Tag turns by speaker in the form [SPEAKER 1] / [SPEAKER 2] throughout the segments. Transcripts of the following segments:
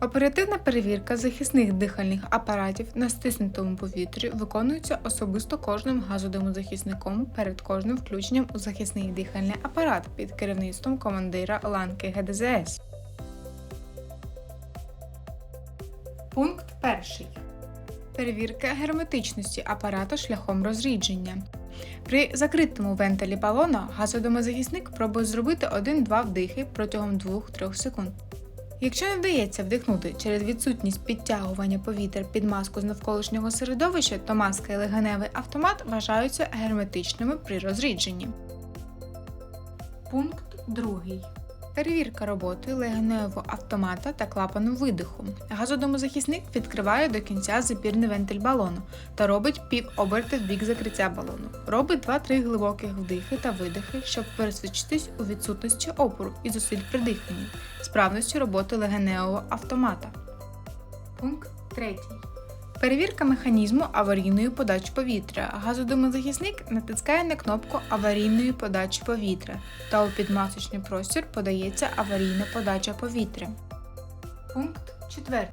[SPEAKER 1] Оперативна перевірка захисних дихальних апаратів на стиснутому повітрі виконується особисто кожним газодимозахисником перед кожним включенням у захисний дихальний апарат під керівництвом командира ланки ГДЗС. Пункт перший. Перевірка герметичності апарата шляхом розрідження. При закритому вентилі балона газодомозахисник пробує зробити 1-2 вдихи протягом 2-3 секунд. Якщо не вдається вдихнути через відсутність підтягування повітря під маску з навколишнього середовища, то маска і легеневий автомат вважаються герметичними при розрідженні. Пункт 2. Перевірка роботи легеневого автомата та клапану видиху. Газодомозахисник відкриває до кінця запірний вентиль балону та робить півоберти в бік закриття балону. Робить 2-3 глибоких вдихи та видихи, щоб пересвідчитись у відсутності опору і зусиль при диханні, справності роботи легеневого автомата. Пункт 3. Перевірка механізму аварійної подачі повітря. Газодомозахисник натискає на кнопку аварійної подачі повітря та у підмасочний простір подається аварійна подача повітря. Пункт 4.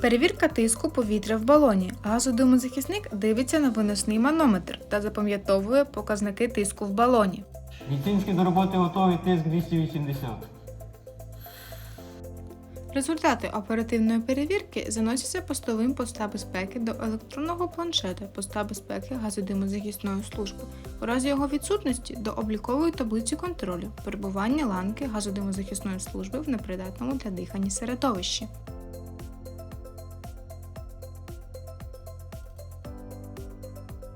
[SPEAKER 1] Перевірка тиску повітря в балоні. Газодомозахисник дивиться на виносний манометр та запам'ятовує показники тиску в балоні.
[SPEAKER 2] Віцинський до роботи готовий тиск 280.
[SPEAKER 1] Результати оперативної перевірки заносяться постовим поста безпеки до електронного планшета поста безпеки газодимозахисної служби. У разі його відсутності до облікової таблиці контролю перебування ланки газодимозахисної служби в непридатному для дихання середовищі.